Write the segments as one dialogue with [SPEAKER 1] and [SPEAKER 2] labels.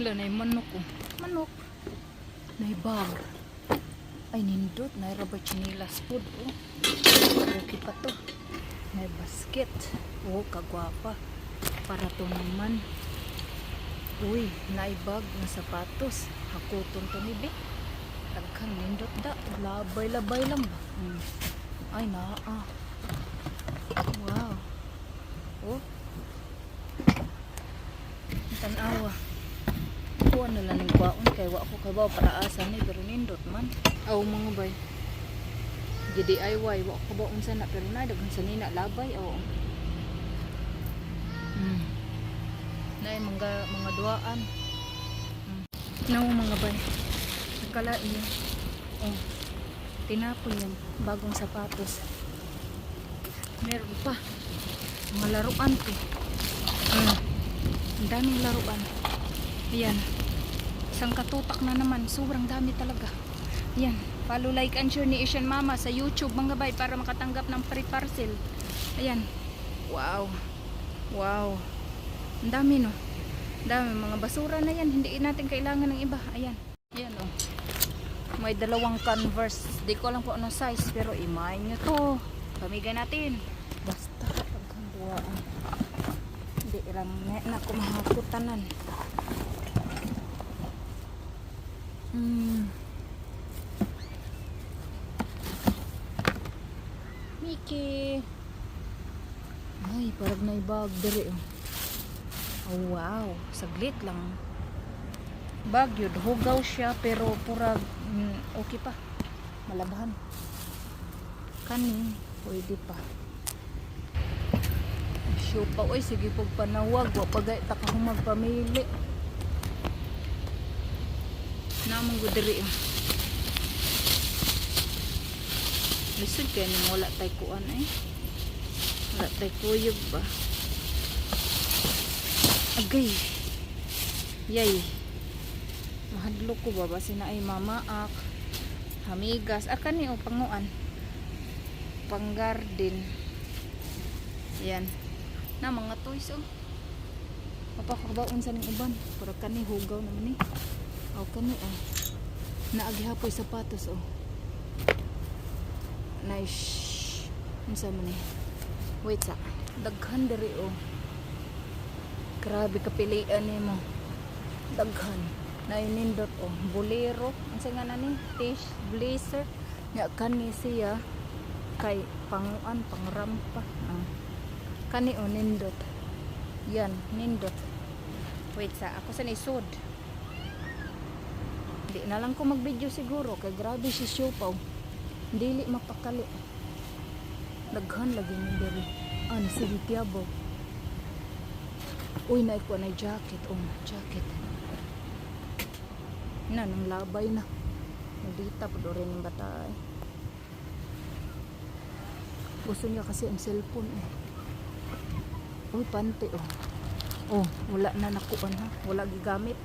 [SPEAKER 1] Wala na yung manok ko. Manok. Na bag. Ay, nindot. Na rubber chinilas food. Oh. Okay pa to. May basket. Oh, kagwapa. Para to naman. Uy, naibag na sapatos. Hakuton to ni Be. Tagkang nindot da. Labay-labay lang ba? Hmm. Ay, naa. Wow. Oh. Tanawa. Kuha na lang ng kwaon kay wa ko kay ba para asa ni pero nindot man. Aw mga bay. Di DIY wa ko ba unsa na pero na daghan sa nina labay aw. Hmm. Nay mga mga duaan. Hmm. No mga bay. Kala iyo. Oh. Tinapoy yan. Bagong sapatos. Meron pa. Mga laruan to. Hmm. Ang daming laruan. Ayan. Isang katutak na naman. Sobrang dami talaga. Ayan. Follow, like, and share ni Asian Mama sa YouTube mga bay para makatanggap ng free parcel. Ayan. Wow. Wow. Ang dami no. Ang dami. Mga basura na yan. Hindi natin kailangan ng iba. Ayan. Ayan oh. May dalawang converse. Di ko alam kung ano size. Pero imayin nyo to. Pamigay natin. Basta. Pagkanduaan. Hindi lang na ako mahakutanan. Hmm. Mickey. Ay, parang naibag dere oh. Oh, wow. Saglit lang. Bag yun. Hugaw siya pero purag mm, okay pa. Malabahan. Kanin. Pwede pa. Show pa. Uy, sige pag panawag. Wa pagay taka kung magpamili. Namang gudiri. oh. Lisod kaya nang wala tay kuan eh. Wala tay kuyog ba. Agay. Yay. Mahadlok ko ba ba sina ay mamaak. Hamigas. Akan ni o panguan. Pang garden. Yan. Na mga toys oh. Mapakabaon sa ning uban. Para kani hugaw naman ni. Aw kani oh. Naagihapoy sapatos oh. Nice. Unsa man ni? Wait sa. Daghan diri oh. Grabe kapilian ni mo. Daghan. Na inindot oh. Bolero. Unsa nga nani? Tish blazer. Nya kani siya kay panguan pangrampa. Ah. Kani oh nindot. Yan, nindot. Wait sa ako sa nisod. Di na lang ko mag-video siguro kay grabe si Siopaw. Dili mapakali. Daghan lagi ni diri. Ano si Tiabo. Uy, na ko na jacket. Oh, jacket. Na, nang labay na. Nandita po do rin yung bata eh. Gusto niya kasi ang cellphone eh. Uy, pante oh. Oh, wala na nakuan ha. Wala gigamit.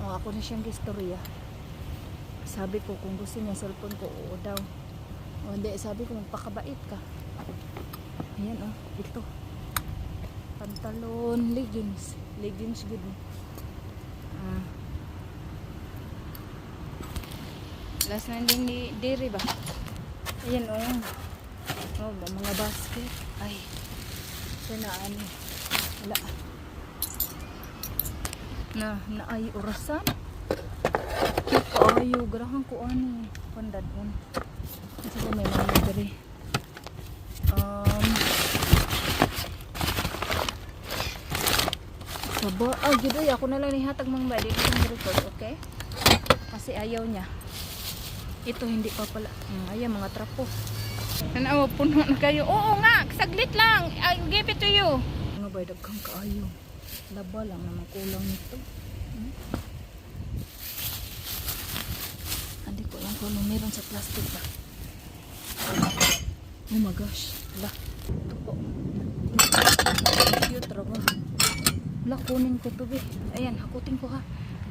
[SPEAKER 1] Oh, ako na siyang gistorya. Sabi ko kung gusto niya cellphone ko, oo daw. O hindi, sabi ko magpakabait ka. Ayan oh, ito. Pantalon, leggings. Leggings good. Ah. Last na din ni Diri ba? Ayan oh. Oh, mga basket. Ay. Sana ano. Wala. Na, na ay orasan. Kaayo, garahan ko ano. Pandadon. Kasi ko may mga diri. Um, Saba, ah, gito ako na lang nihatag mga ba, dito sa record, okay? Kasi ayaw niya. Ito hindi pa pala. Hmm, ayan, mga trapo. Nanawa, puno na kayo. Oo nga, saglit lang. I give it to you. Mga ba, daghang kaayo. Laba lang naman kulang nito. Hmm? Hindi ko alam kung ano meron sa plastic ba. Oh my gosh. Ala. Ito po. Cute raw ba? Ala, kunin ko to be. Ayan, hakutin ko ha.